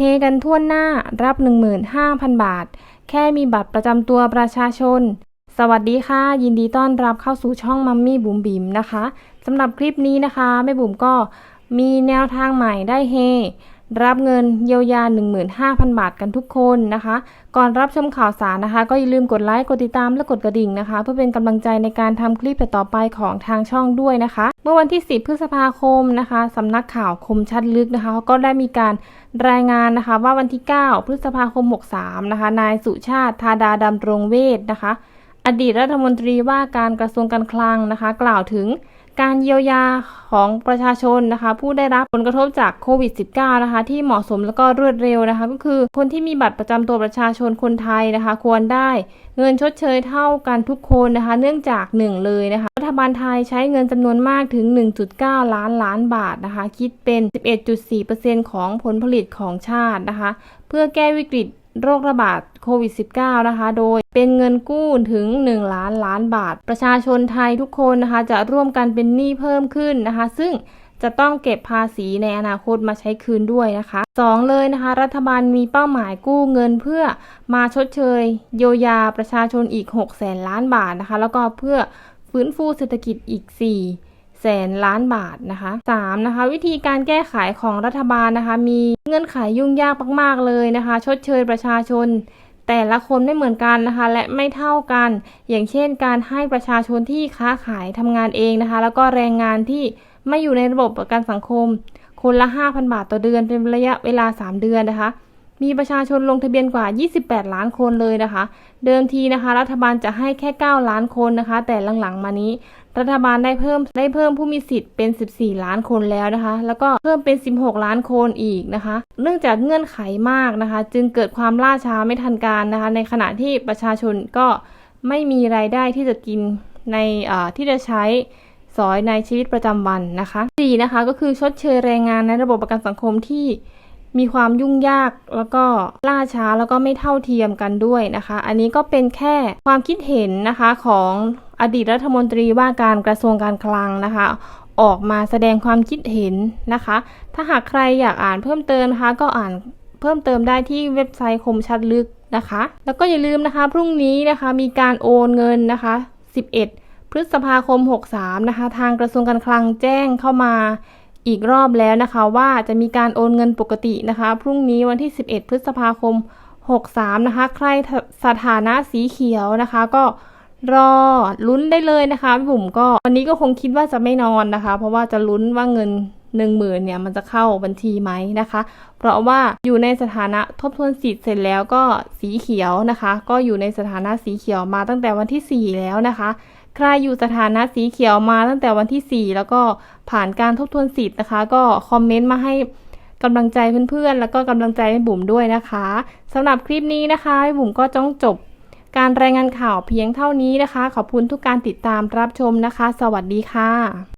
เฮกันทั่วหน้ารับ 15,000 บาท แค่มีบัตรประจำตัวประชาชน สวัสดีค่ะ ยินดีต้อนรับเข้าสู่ช่องมัมมี่บุ๋มบิ๋มนะคะสำหรับคลิปนี้นะคะแม่บุ๋มก็มีแนวทางใหม่ได้เฮ รับเงินเยียวยา 15,000 บาทกันทุกคนนะคะ ก่อนรับชมข่าวสารนะคะ ก็อย่าลืมกดไลค์ กดติดตามและกดกระดิ่งนะคะ เพื่อเป็นกำลังใจในการทำคลิปต่อไปของทางช่องด้วยนะคะ เมื่อวันที่ 10 พฤษภาคมนะคะสำนักข่าวคมชัดลึกนะคะก็ได้มีการรายงานนะคะ ว่าวันที่ 9 พฤษภาคม 63 นะคะ นายสุชาติธาดาดำรงเวทนะคะ อดีตรัฐมนตรีว่าการกระทรวงการคลังนะคะ กล่าวถึง การเยียวยาของประชาชนนะคะ ผู้ได้รับผลกระทบจากโควิด -19 นะคะ ที่เหมาะสมแล้วก็รวดเร็วนะคะ ก็คือคนที่มีบัตรประจำตัวประชาชนคนไทยนะคะ ควรได้เงินชดเชยเท่ากันทุกคนนะคะ เนื่องจากหนึ่งเลยนะคะ รัฐบาลไทยใช้เงินจำนวนมากถึง 1.9 ล้านล้านบาทนะคะ คิดเป็น 11.4%ของผลผลิตของชาตินะคะ เพื่อแก้วิกฤต โรคระบาดโควิด -19 นะคะ โดยเป็นเงินกู้ถึง 1 ล้านล้านบาท ประชาชนไทยทุกคนนะคะ จะร่วมกันเป็นหนี้เพิ่มขึ้นนะคะ ซึ่งจะต้องเก็บภาษีในอนาคตมาใช้คืนด้วยนะคะ 2 เลยนะคะ รัฐบาลมีเป้าหมายกู้เงินเพื่อมาชดเชยเยียวยาประชาชนอีก6แสนล้านบาทนะคะ แล้วก็เพื่อฟื้นฟูเศรษฐกิจอีก 4 แสนล้านบาทนะคะ3นะคะวิธีการแก้ไขของรัฐบาลนะคะ มีเงื่อนไขยุ่งยากมากๆเลยนะคะ ชดเชยประชาชน แต่ละคนไม่เหมือนกันนะคะ และไม่เท่ากัน อย่างเช่น การให้ประชาชนที่ค้าขายทำงานเองนะคะ แล้วก็แรงงานที่ไม่อยู่ในระบบประกันสังคม คนละ 5,000 บาทต่อเดือนเป็นระยะเวลา 3 เดือนนะคะมีประชาชนลงทะเบียนกว่า 28 ล้านคนเลยนะคะ เดิมทีนะคะ รัฐบาลจะให้แค่ 9 ล้านคนนะคะ แต่หลังๆ มานี้ รัฐบาลได้เพิ่มได้เพิ่มผู้มีสิทธิ์เป็น 14 ล้านคนแล้วนะคะ แล้วก็เพิ่มเป็น 16 ล้านคนอีกนะคะ เนื่องจากเงื่อนไขมากนะคะ จึงเกิดความล่าช้าไม่ทันการนะคะ ในขณะที่ประชาชนก็ไม่มีรายได้ที่จะกินในที่จะใช้สอยในชีวิตประจำวันนะคะ4นะคะก็คือชดเชยแรงงานในระบบประกันสังคมที่มีความยุ่งยากแล้วก็ล่าช้าแล้วก็ไม่เท่าเทียมกันด้วยนะคะ อันนี้ก็เป็นแค่ความคิดเห็นนะคะของ อดีตรัฐมนตรีว่าการกระทรวงการคลังนะคะ ออกมาแสดงความคิดเห็นนะคะ ถ้าหากใครอยากอ่านเพิ่มเติมนะคะ ก็อ่านเพิ่มเติมได้ที่เว็บไซต์คมชัดลึกนะคะ แล้วก็อย่าลืมนะคะ พรุ่งนี้นะคะมีการโอนเงินนะคะ 11 พฤษภาคม 63 นะคะ ทางกระทรวงการคลังแจ้งเข้ามาอีกรอบแล้วนะคะว่าจะมีการโอนเงินปกตินะคะ พรุ่งนี้วันที่ 11 พฤษภาคม 63 นะคะ ใครสถานะสีเขียวนะคะ ก็ รอลุ้นได้เลยนะคะพี่บุ๋มก็วันนี้ก็คงคิดว่าจะไม่นอนนะคะ เพราะว่าจะลุ้นว่าเงินหนึ่งหมื่นเนี่ยมันจะเข้าบัญชีไหมนะคะ เพราะว่าอยู่ในสถานะทบทวนสิทธิ์เสร็จแล้วก็สีเขียวนะคะ ก็อยู่ในสถานะสีเขียวมาตั้งแต่วันที่ 4 แล้วนะคะ ใครอยู่สถานะสีเขียวมาตั้งแต่วันที่ 4 แล้วก็ผ่านการทบทวนสิทธิ์นะคะ ก็คอมเมนต์มาให้กำลังใจเพื่อนๆ แล้วก็กำลังใจให้บุ๋มด้วยนะคะสำหรับคลิปนี้นะคะบุ๋มก็ต้องจบ การรายงานข่าวเพียงเท่านี้นะคะ ขอบคุณทุกการติดตามรับชมนะคะ สวัสดีค่ะ